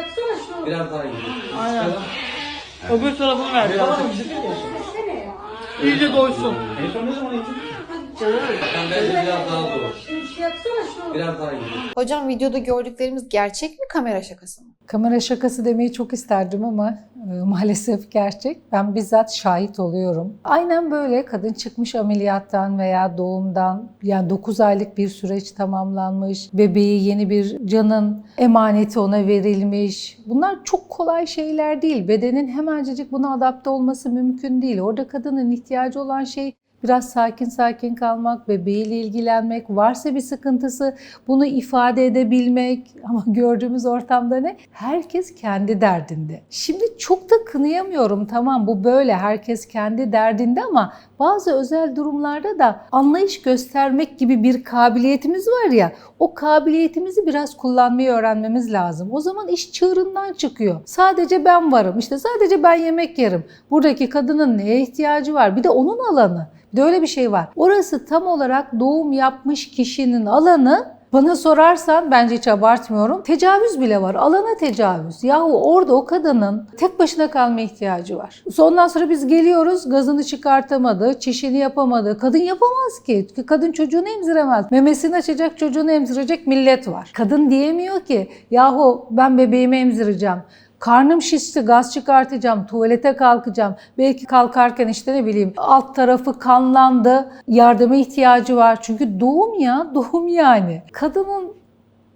yapsana şunu. Biraz daha iyi. Aynen. Öbür tarafını ver. Biraz? Desene ya. İyice doysun. En son ne zaman yedin? Canım. Sen bence biraz daha doğru. Yapsana şunu. Biraz daha iyi. Hocam videoda gördüklerimiz gerçek mi kamera şakası mı? Kamera şakası demeyi çok isterdim ama e, maalesef gerçek. Ben bizzat şahit oluyorum. Aynen böyle kadın çıkmış ameliyattan veya doğumdan yani 9 aylık bir süreç tamamlanmış. Bebeği yeni bir canın emaneti ona verilmiş. Bunlar çok kolay şeyler değil. Bedenin hemencecik buna adapte olması mümkün değil. Orada kadının ihtiyacı olan şey Biraz sakin sakin kalmak, bebeğiyle ilgilenmek, varsa bir sıkıntısı bunu ifade edebilmek. Ama gördüğümüz ortamda ne? Herkes kendi derdinde. Şimdi çok da kınayamıyorum tamam bu böyle herkes kendi derdinde ama bazı özel durumlarda da anlayış göstermek gibi bir kabiliyetimiz var ya o kabiliyetimizi biraz kullanmayı öğrenmemiz lazım. O zaman iş çığırından çıkıyor. Sadece ben varım işte sadece ben yemek yerim. Buradaki kadının neye ihtiyacı var bir de onun alanı. Bir de öyle bir şey var. Orası tam olarak doğum yapmış kişinin alanı bana sorarsan bence hiç abartmıyorum. Tecavüz bile var. Alana tecavüz. Yahu orada o kadının tek başına kalma ihtiyacı var. Ondan sonra biz geliyoruz gazını çıkartamadı, çişini yapamadı. Kadın yapamaz ki. Kadın çocuğunu emziremez. Memesini açacak çocuğunu emzirecek millet var. Kadın diyemiyor ki yahu ben bebeğimi emzireceğim. Karnım şişti, gaz çıkartacağım, tuvalete kalkacağım. Belki kalkarken işte ne bileyim alt tarafı kanlandı, yardıma ihtiyacı var. Çünkü doğum ya, doğum yani. Kadının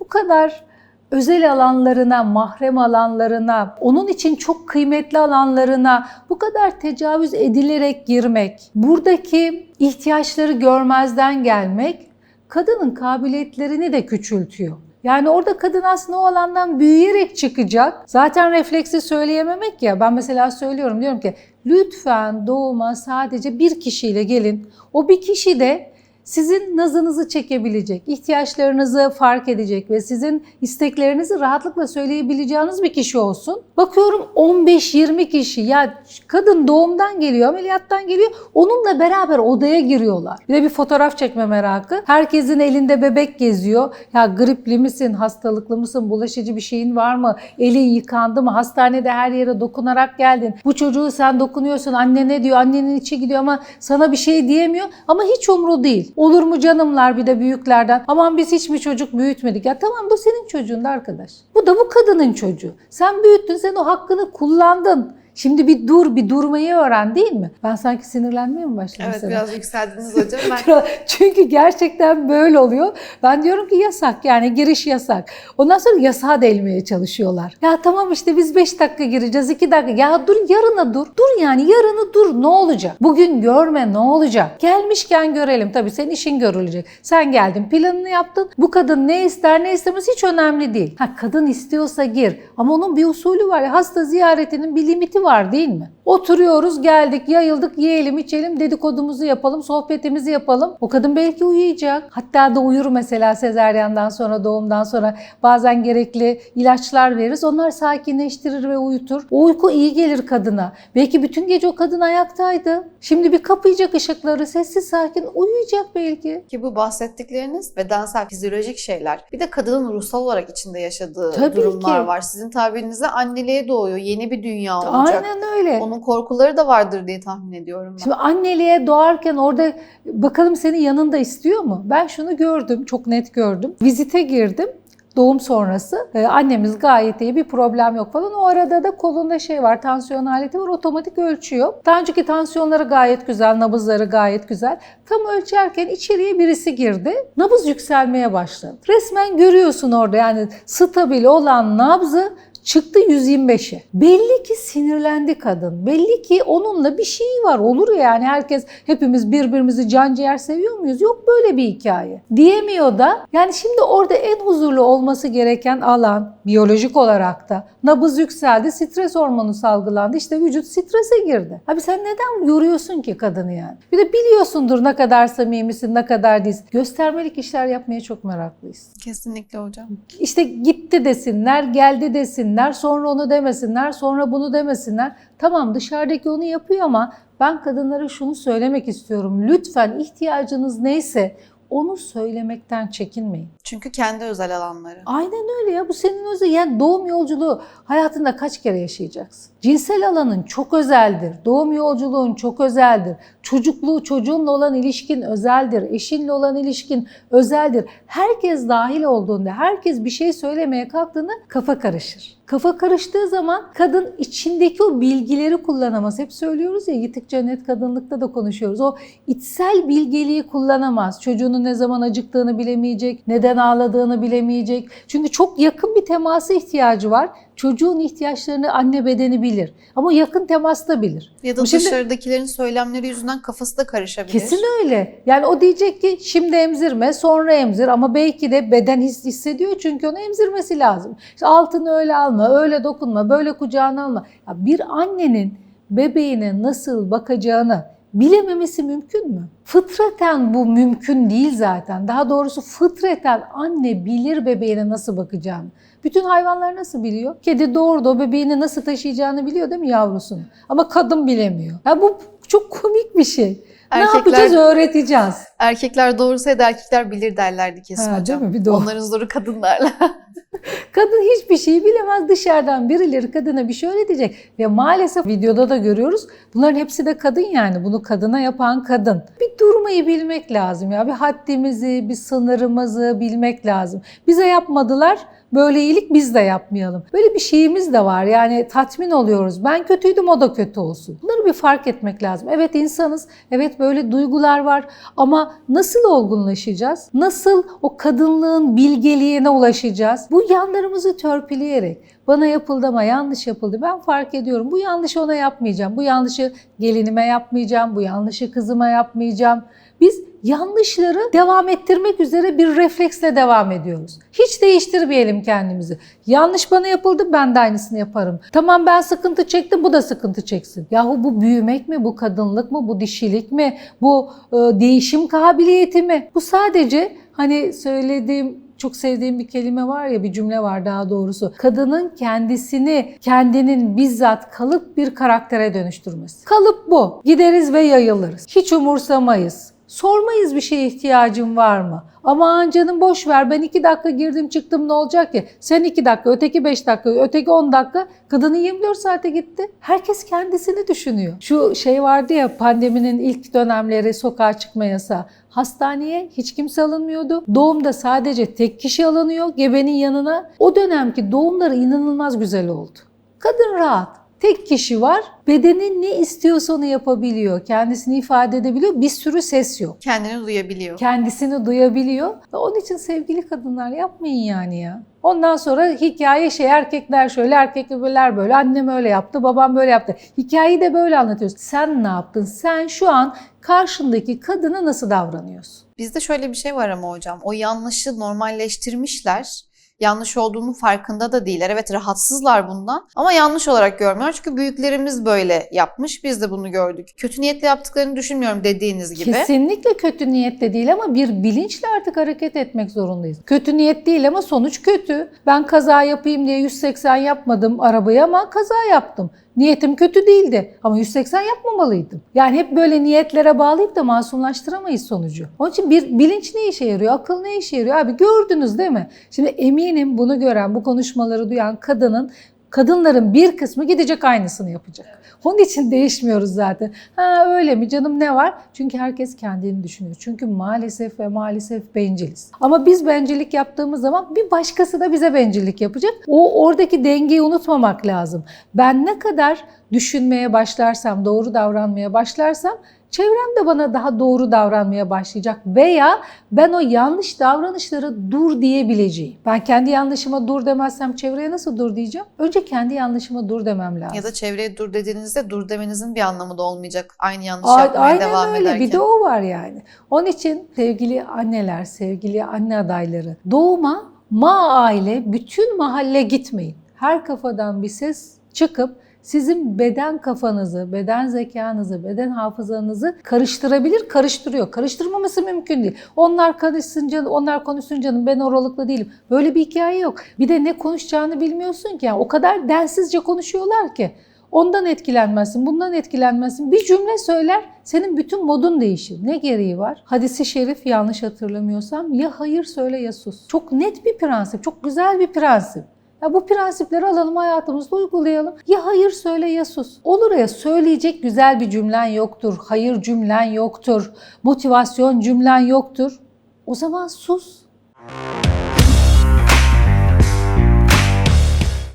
bu kadar özel alanlarına, mahrem alanlarına, onun için çok kıymetli alanlarına bu kadar tecavüz edilerek girmek, buradaki ihtiyaçları görmezden gelmek kadının kabiliyetlerini de küçültüyor. Yani orada kadın aslında o alandan büyüyerek çıkacak. Zaten refleksi söyleyememek ya. Ben mesela söylüyorum diyorum ki lütfen doğuma sadece bir kişiyle gelin. O bir kişi de sizin nazınızı çekebilecek, ihtiyaçlarınızı fark edecek ve sizin isteklerinizi rahatlıkla söyleyebileceğiniz bir kişi olsun. Bakıyorum 15-20 kişi ya kadın doğumdan geliyor, ameliyattan geliyor. Onunla beraber odaya giriyorlar. Bir de bir fotoğraf çekme merakı. Herkesin elinde bebek geziyor. Ya gripli misin, hastalıklı mısın, bulaşıcı bir şeyin var mı, elin yıkandı mı, hastanede her yere dokunarak geldin. Bu çocuğu sen dokunuyorsun, anne ne diyor, annenin içi gidiyor ama sana bir şey diyemiyor. Ama hiç umru değil. Olur mu canımlar bir de büyüklerden. Aman biz hiç mi çocuk büyütmedik. Ya tamam bu senin çocuğun da arkadaş. Bu da bu kadının çocuğu. Sen büyüttün, sen o hakkını kullandın. Şimdi bir dur, bir durmayı öğren değil mi? Ben sanki sinirlenmeye mi başladım Evet sana? biraz yükseldiniz hocam. Ben Çünkü gerçekten böyle oluyor. Ben diyorum ki yasak yani giriş yasak. Ondan sonra yasağa delmeye çalışıyorlar. Ya tamam işte biz 5 dakika gireceğiz 2 dakika. Ya dur yarına dur. Dur yani yarını dur ne olacak? Bugün görme ne olacak? Gelmişken görelim. Tabii senin işin görülecek. Sen geldin planını yaptın. Bu kadın ne ister ne istemez hiç önemli değil. Ha kadın istiyorsa gir. Ama onun bir usulü var. ya, Hasta ziyaretinin bir limiti var değil mi? Oturuyoruz geldik yayıldık yiyelim içelim dedikodumuzu yapalım sohbetimizi yapalım. O kadın belki uyuyacak. Hatta da uyur mesela sezeryandan sonra doğumdan sonra bazen gerekli ilaçlar veririz. Onlar sakinleştirir ve uyutur. O uyku iyi gelir kadına. Belki bütün gece o kadın ayaktaydı. Şimdi bir kapayacak ışıkları sessiz sakin uyuyacak belki. ki bu bahsettikleriniz bedensel, fizyolojik şeyler. Bir de kadının ruhsal olarak içinde yaşadığı Tabii durumlar ki. var. Sizin tabirinizde anneliğe doğuyor. Yeni bir dünya olacak. Aynen öyle. Onun korkuları da vardır diye tahmin ediyorum ben. Şimdi anneliğe doğarken orada bakalım senin yanında istiyor mu? Ben şunu gördüm, çok net gördüm. Vizite girdim. Doğum sonrası Ee, annemiz gayet iyi bir problem yok falan. O arada da kolunda şey var tansiyon aleti var otomatik ölçüyor. Daha önceki tansiyonları gayet güzel, nabızları gayet güzel. Tam ölçerken içeriye birisi girdi. Nabız yükselmeye başladı. Resmen görüyorsun orada yani stabil olan nabzı Çıktı 125'e. Belli ki sinirlendi kadın. Belli ki onunla bir şey var. Olur yani herkes hepimiz birbirimizi can ciğer seviyor muyuz? Yok böyle bir hikaye. Diyemiyor da yani şimdi orada en huzurlu olması gereken alan biyolojik olarak da nabız yükseldi, stres hormonu salgılandı. İşte vücut strese girdi. Abi sen neden yoruyorsun ki kadını yani? Bir de biliyorsundur ne kadar samimisin, ne kadar değilsin. Göstermelik işler yapmaya çok meraklıyız. Kesinlikle hocam. İşte gitti desinler, geldi desinler, sonra onu demesinler, sonra bunu demesinler. Tamam dışarıdaki onu yapıyor ama ben kadınlara şunu söylemek istiyorum. Lütfen ihtiyacınız neyse onu söylemekten çekinmeyin. Çünkü kendi özel alanları. Aynen öyle ya. Bu senin özel. Yani doğum yolculuğu hayatında kaç kere yaşayacaksın? Cinsel alanın çok özeldir. Doğum yolculuğun çok özeldir. Çocukluğu, çocuğunla olan ilişkin özeldir. Eşinle olan ilişkin özeldir. Herkes dahil olduğunda, herkes bir şey söylemeye kalktığında kafa karışır. Kafa karıştığı zaman kadın içindeki o bilgileri kullanamaz. Hep söylüyoruz ya yitik cennet kadınlıkta da konuşuyoruz. O içsel bilgeliği kullanamaz. Çocuğunun ne zaman acıktığını bilemeyecek, neden ağladığını bilemeyecek. Çünkü çok yakın bir temasa ihtiyacı var. Çocuğun ihtiyaçlarını anne bedeni bilir. Ama yakın temasta bilir. Ya da Bu şimdi- dışarıdakilerin söylemleri yüzünden kafası da karışabilir. Kesin öyle. Yani o diyecek ki şimdi emzirme, sonra emzir ama belki de beden his hissediyor çünkü onu emzirmesi lazım. İşte altını öyle alma, öyle dokunma, böyle kucağına alma. Ya bir annenin bebeğine nasıl bakacağını bilememesi mümkün mü? Fıtraten bu mümkün değil zaten. Daha doğrusu fıtraten anne bilir bebeğine nasıl bakacağını. Bütün hayvanlar nasıl biliyor? Kedi doğurdu o bebeğini nasıl taşıyacağını biliyor değil mi yavrusunu? Ama kadın bilemiyor. Ya bu çok komik bir şey. Ne Erkekler- yapacağız? Öğreteceğiz. Erkekler doğursaydı erkekler bilir derlerdi kesin Ha, hocam. değil mi? Bir o. Onların zoru kadınlarla. Kadın hiçbir şeyi bilemez. Dışarıdan birileri kadına bir şey öğretecek. Ve maalesef videoda da görüyoruz. Bunların hepsi de kadın yani. Bunu kadına yapan kadın. Bir durmayı bilmek lazım ya. Bir haddimizi, bir sınırımızı bilmek lazım. Bize yapmadılar. Böyle iyilik biz de yapmayalım. Böyle bir şeyimiz de var. Yani tatmin oluyoruz. Ben kötüydüm o da kötü olsun. Bunları bir fark etmek lazım. Evet insanız. Evet böyle duygular var. Ama nasıl olgunlaşacağız? Nasıl o kadınlığın bilgeliğine ulaşacağız? Bu yanlarımızı törpüleyerek bana yapıldı ama yanlış yapıldı. Ben fark ediyorum. Bu yanlışı ona yapmayacağım. Bu yanlışı gelinime yapmayacağım. Bu yanlışı kızıma yapmayacağım. Biz yanlışları devam ettirmek üzere bir refleksle devam ediyoruz. Hiç değiştirmeyelim kendimizi. Yanlış bana yapıldı ben de aynısını yaparım. Tamam ben sıkıntı çektim bu da sıkıntı çeksin. Yahu bu büyümek mi, bu kadınlık mı, bu dişilik mi, bu e, değişim kabiliyeti mi? Bu sadece hani söylediğim çok sevdiğim bir kelime var ya bir cümle var daha doğrusu. Kadının kendisini kendinin bizzat kalıp bir karaktere dönüştürmesi. Kalıp bu. Gideriz ve yayılırız. Hiç umursamayız. Sormayız bir şeye ihtiyacın var mı? Aman canım boş ver ben iki dakika girdim çıktım ne olacak ki? Sen iki dakika, öteki beş dakika, öteki on dakika. Kadının 24 saate gitti. Herkes kendisini düşünüyor. Şu şey vardı ya pandeminin ilk dönemleri sokağa çıkma yasağı. Hastaneye hiç kimse alınmıyordu. Doğumda sadece tek kişi alınıyor gebenin yanına. O dönemki doğumları inanılmaz güzel oldu. Kadın rahat. Tek kişi var. Bedeni ne istiyorsa onu yapabiliyor. Kendisini ifade edebiliyor. Bir sürü ses yok. Kendini duyabiliyor. Kendisini duyabiliyor. Onun için sevgili kadınlar yapmayın yani ya. Ondan sonra hikaye şey erkekler şöyle erkekler böyle annem öyle yaptı babam böyle yaptı. Hikayeyi de böyle anlatıyoruz. Sen ne yaptın? Sen şu an karşındaki kadına nasıl davranıyorsun? Bizde şöyle bir şey var ama hocam. O yanlışı normalleştirmişler. Yanlış olduğunun farkında da değiller. Evet rahatsızlar bundan ama yanlış olarak görmüyorlar. Çünkü büyüklerimiz böyle yapmış. Biz de bunu gördük. Kötü niyetle yaptıklarını düşünmüyorum dediğiniz gibi. Kesinlikle kötü niyetle değil ama bir bilinçle artık hareket etmek zorundayız. Kötü niyet değil ama sonuç kötü. Ben kaza yapayım diye 180 yapmadım arabayı ama kaza yaptım. Niyetim kötü değildi ama 180 yapmamalıydım. Yani hep böyle niyetlere bağlayıp da masumlaştıramayız sonucu. Onun için bir bilinç ne işe yarıyor? Akıl ne işe yarıyor? Abi gördünüz değil mi? Şimdi eminim bunu gören, bu konuşmaları duyan kadının Kadınların bir kısmı gidecek aynısını yapacak. Onun için değişmiyoruz zaten. Ha öyle mi canım ne var? Çünkü herkes kendini düşünüyor. Çünkü maalesef ve maalesef benciliz. Ama biz bencillik yaptığımız zaman bir başkası da bize bencillik yapacak. O oradaki dengeyi unutmamak lazım. Ben ne kadar düşünmeye başlarsam, doğru davranmaya başlarsam çevrem de bana daha doğru davranmaya başlayacak veya ben o yanlış davranışlara dur diyebileceğim. Ben kendi yanlışıma dur demezsem çevreye nasıl dur diyeceğim? Önce kendi yanlışıma dur demem lazım. Ya da çevreye dur dediğinizde dur demenizin bir anlamı da olmayacak. Aynı yanlış A- yapmaya Aynen devam öyle. ederken. Bir de o var yani. Onun için sevgili anneler, sevgili anne adayları doğuma ma aile bütün mahalle gitmeyin. Her kafadan bir ses çıkıp sizin beden kafanızı, beden zekanızı, beden hafızanızı karıştırabilir, karıştırıyor. Karıştırmaması mümkün değil. Onlar konuşsun canım, onlar konuşsun canım ben oralıklı değilim. Böyle bir hikaye yok. Bir de ne konuşacağını bilmiyorsun ki. Yani o kadar densizce konuşuyorlar ki. Ondan etkilenmezsin, bundan etkilenmezsin. Bir cümle söyler, senin bütün modun değişir. Ne gereği var? Hadisi şerif yanlış hatırlamıyorsam ya hayır söyle ya sus. Çok net bir prensip, çok güzel bir prensip. Ya bu prensipleri alalım hayatımızda uygulayalım. Ya hayır söyle ya sus. Olur ya söyleyecek güzel bir cümlen yoktur, hayır cümlen yoktur, motivasyon cümlen yoktur. O zaman sus.